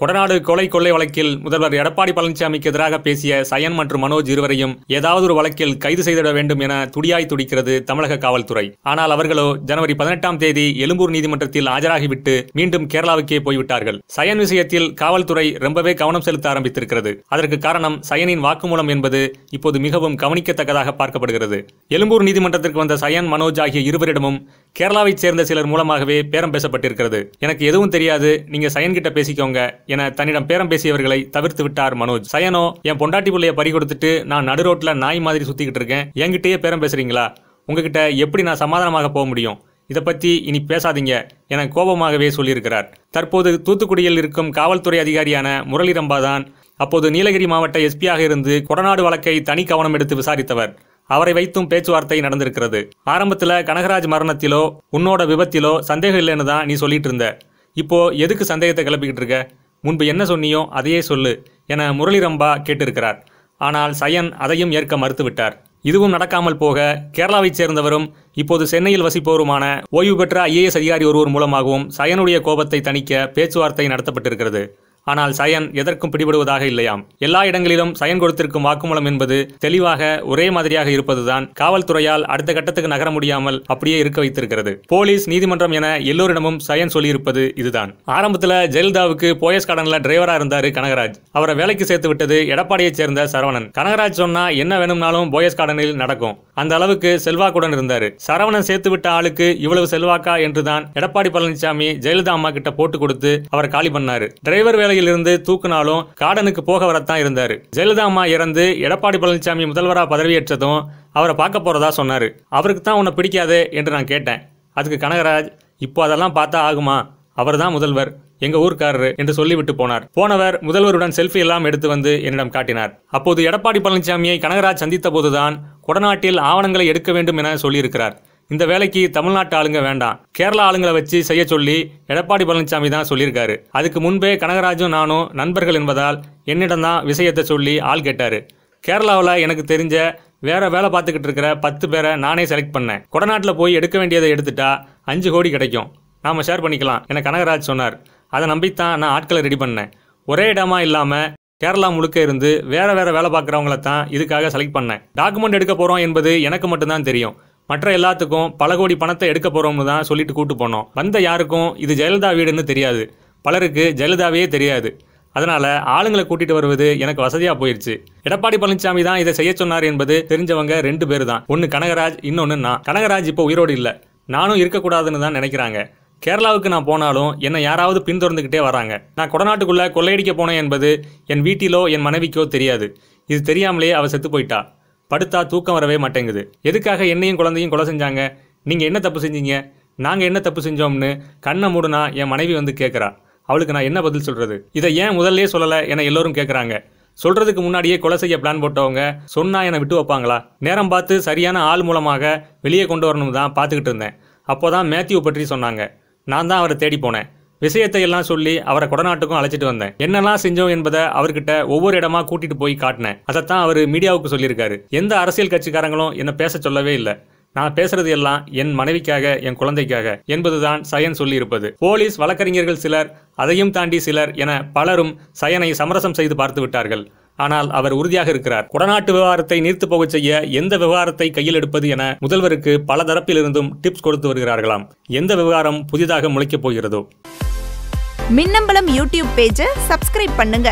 கொடநாடு கொலை கொள்ளை வழக்கில் முதல்வர் எடப்பாடி பழனிசாமிக்கு எதிராக பேசிய சயன் மற்றும் மனோஜ் இருவரையும் ஏதாவது ஒரு வழக்கில் கைது செய்திட வேண்டும் என துடியாய் துடிக்கிறது தமிழக காவல்துறை. ஆனால் அவர்களோ ஜனவரி பதினெட்டாம் தேதி எழும்பூர் நீதிமன்றத்தில் ஆஜராகிவிட்டு மீண்டும் கேரளாவுக்கே போய்விட்டார்கள். சயன் விஷயத்தில் காவல்துறை ரொம்பவே கவனம் செலுத்த ஆரம்பித்திருக்கிறது. அதற்கு காரணம் சயனின் வாக்குமூலம் என்பது இப்போது மிகவும் கவனிக்கத்தக்கதாக பார்க்கப்படுகிறது. எழும்பூர் நீதிமன்றத்திற்கு வந்த சயன் மனோஜ் ஆகிய இருவரிடமும் கேரளாவைச் சேர்ந்த சிலர் மூலமாகவே பேரம் பேசப்பட்டிருக்கிறது. எனக்கு எதுவும் தெரியாது. நீங்க சயன் கிட்ட பேசிக்கோங்க என தன்னிடம் பேரம் பேசியவர்களை தவிர்த்து விட்டார் மனோஜ். சயனோ என் பொண்டாட்டி பிள்ளைய பறி கொடுத்துட்டு நான் நடு ரோட்ல நாய் மாதிரி சுத்திக்கிட்டு இருக்கேன். என்கிட்டயே பேரம் பேசுறீங்களா? உங்ககிட்ட எப்படி நான் சமாதானமாக போக முடியும்? இதை பத்தி இனி பேசாதீங்க என கோபமாகவே சொல்லியிருக்கிறார். தற்போது தூத்துக்குடியில் இருக்கும் காவல்துறை அதிகாரியான முரளி ரம்பாதான் அப்போது நீலகிரி மாவட்ட எஸ்பியாக இருந்து கொடநாடு வழக்கை தனி கவனம் எடுத்து விசாரித்தவர். அவரை வைத்தும் பேச்சுவார்த்தை நடந்திருக்கிறது. ஆரம்பத்துல கனகராஜ் மரணத்திலோ உன்னோட விபத்திலோ சந்தேகம் இல்லைன்னு தான் நீ சொல்லிட்டு இருந்த. இப்போ எதுக்கு சந்தேகத்தை கிளப்பிக்கிட்டு இருக்க? முன்பு என்ன சொன்னியோ அதையே சொல்லு என முரளி ரம்பா கேட்டிருக்கிறார். ஆனால் சயன் அதையும் ஏற்க மறுத்துவிட்டார். இதுவும் நடக்காமல் போக கேரளாவைச் சேர்ந்தவரும் இப்போது சென்னையில் வசிப்பவருமான ஓய்வு பெற்ற ஐஏஎஸ் அதிகாரி ஒருவர் மூலமாகவும் சயனுடைய கோபத்தை தணிக்க பேச்சுவார்த்தை நடத்தப்பட்டிருக்கிறது. ஆனால் சயன் எதற்கும் பிடிபடுவதாக இல்லையாம். எல்லா இடங்களிலும் சயன் கொடுத்திருக்கும் வாக்குமூலம் என்பது தெளிவாக ஒரே மாதிரியாக இருப்பதுதான் காவல்துறையால் அடுத்த கட்டத்துக்கு நகர முடியாமல் அப்படியே இருக்க வைத்திருக்கிறது. போலீஸ் நீதிமன்றம் என எல்லோரிடமும் சயன் சொல்லியிருப்பது இதுதான். ஆரம்பத்தில் ஜெயலலிதாவுக்கு போயஸ் கார்டன்ல டிரைவரா இருந்தாரு கனகராஜ். அவரை வேலைக்கு சேர்த்து விட்டது எடப்பாடியை சேர்ந்த சரவணன். கனகராஜ் சொன்னா என்ன வேணும்னாலும் போயஸ் கார்டனில் நடக்கும். அந்த அளவுக்கு செல்வாக்குடன் இருந்தாரு. சரவணன் சேர்த்து விட்ட ஆளுக்கு இவ்வளவு செல்வாக்கா என்றுதான் எடப்பாடி பழனிசாமி ஜெயலலிதா அம்மா கிட்ட போட்டு கொடுத்து அவர் காலி பண்ணாரு. டிரைவர் வேலை இருந்து தூக்குனாலும் கார்டனுக்கு போக வரத்தான் இருந்தாரு. ஜெயலலிதா அம்மா இறந்து எடப்பாடி பழனிசாமி முதல்வராக பதவியேற்றதும் அவரை பார்க்க போறதா சொன்னாரு. அவருக்கு தான் உன்னை பிடிக்காதே என்று நான் கேட்டேன். அதுக்கு கனகராஜ் இப்போ அதெல்லாம் பார்த்தா ஆகுமா? அவர் தான் முதல்வர். எங்க ஊர்க்காரரு என்று சொல்லிவிட்டு போனார். போனவர் முதல்வருடன் செல்ஃபி எல்லாம் எடுத்து வந்து என்னிடம் காட்டினார். அப்போது எடப்பாடி பழனிசாமியை கனகராஜ் சந்தித்த போதுதான் கொடநாட்டில் ஆவணங்களை எடுக்க வேண்டும் என சொல்லியிருக்கிறார். இந்த வேலைக்கு தமிழ்நாட்டு ஆளுங்க வேண்டாம். கேரளா ஆளுங்களை வச்சு செய்ய சொல்லி எடப்பாடி பழனிசாமி தான் சொல்லியிருக்காரு. அதுக்கு முன்பே கனகராஜும் நானும் நண்பர்கள் என்பதால் என்னிடம் தான் விஷயத்தை சொல்லி ஆள் கேட்டாரு. கேரளாவில் எனக்கு தெரிஞ்ச வேற வேலை பார்த்துக்கிட்டு இருக்கிற பத்து பேரை நானே செலக்ட் பண்ணேன். கொடநாட்டில் போய் எடுக்க வேண்டியதை எடுத்துட்டா அஞ்சு கோடி கிடைக்கும். நாம் ஷேர் பண்ணிக்கலாம் என கனகராஜ் சொன்னார். அதை நம்பித்தான் நான் ஆட்களை ரெடி பண்ணேன். ஒரே இடமா இல்லாமல் கேரளா முழுக்க இருந்து வேற வேற வேலை பார்க்குறவங்கள தான் இதுக்காக செலக்ட் பண்ணேன். டாக்குமெண்ட் எடுக்க போகிறோம் என்பது எனக்கு மட்டும்தான் தெரியும். மற்ற எல்லாத்துக்கும் பல கோடி பணத்தை எடுக்க போகிறோம்னு தான் சொல்லிட்டு கூட்டு போனோம். வந்த யாருக்கும் இது ஜெயலலிதா வீடுன்னு தெரியாது. பலருக்கு ஜெயலலிதாவே தெரியாது. அதனால் ஆளுங்களை கூட்டிட்டு வருவது எனக்கு வசதியாக போயிடுச்சு எடப்பாடி பழனிசாமி தான் இதை செய்ய சொன்னார் என்பது தெரிஞ்சவங்க ரெண்டு பேர் தான். ஒன்று கனகராஜ் இன்னொன்று நான் கனகராஜ் இப்போ உயிரோடு இல்லை. நானும் இருக்கக்கூடாதுன்னு தான் நினைக்கிறாங்க. கேரளாவுக்கு நான் போனாலும் என்னை யாராவது பின்தொடர்ந்துக்கிட்டே வராங்க. நான் கொடநாட்டுக்குள்ளே கொள்ளையடிக்க போனேன் என்பது என் வீட்டிலோ என் மனைவிக்கோ தெரியாது. இது தெரியாமலே அவள் செத்து போயிட்டா. படுத்தா தூக்கம் வரவே மாட்டேங்குது. எதுக்காக என்னையும் குழந்தையும் கொலை செஞ்சாங்க? நீங்கள் என்ன தப்பு செஞ்சீங்க? நாங்கள் என்ன தப்பு செஞ்சோம்னு கண்ணை மூடுனா என் மனைவி வந்து கேட்குறா அவளுக்கு நான் என்ன பதில் சொல்கிறது இதை ஏன் முதல்லே சொல்லலை என எல்லோரும் கேட்குறாங்க சொல்கிறதுக்கு முன்னாடியே கொலை செய்ய பிளான் போட்டவங்க சொன்னால் என்னை விட்டு வைப்பாங்களா? நேரம் பார்த்து சரியான ஆள் மூலமாக வெளியே கொண்டு வரணும் தான் பார்த்துக்கிட்டு இருந்தேன். அப்போதான் மேத்யூ பற்றி சொன்னாங்க. நான் தான் அவரை தேடி போனேன். விஷயத்தை எல்லாம் சொல்லி அவரை கொடநாட்டுக்கும் அழைச்சிட்டு வந்தேன். என்னெல்லாம் செஞ்சோம் என்பதை அவர்கிட்ட ஒவ்வொரு இடமா கூட்டிட்டு போய் காட்டினேன். அதைத்தான் அவர் மீடியாவுக்கு சொல்லியிருக்காரு. எந்த அரசியல் கட்சிக்காரங்களும் என்ன பேச சொல்லவே இல்லை. நான் பேசுறது எல்லாம் என் மனைவிக்காக என் குழந்தைக்காக என்பதுதான் சயன் சொல்லியிருப்பது. போலீஸ் வழக்கறிஞர்கள் சிலர் அதையும் தாண்டி சிலர் என பலரும் சயனை சமரசம் செய்து பார்த்து விட்டார்கள். ஆனால் அவர் உறுதியாக இருக்கிறார். கொடநாட்டு விவகாரத்தை நீர்த்து போகச் செய்ய எந்த விவகாரத்தை கையில் எடுப்பது என முதல்வருக்கு பல தரப்பிலிருந்தும் டிப்ஸ் கொடுத்து வருகிறார்களாம். எந்த விவகாரம் புதிதாக முளைக்கப் போகிறதோ? மின்னம்பலம் யூடியூப் பேஜை சப்ஸ்கிரைப் பண்ணுங்க.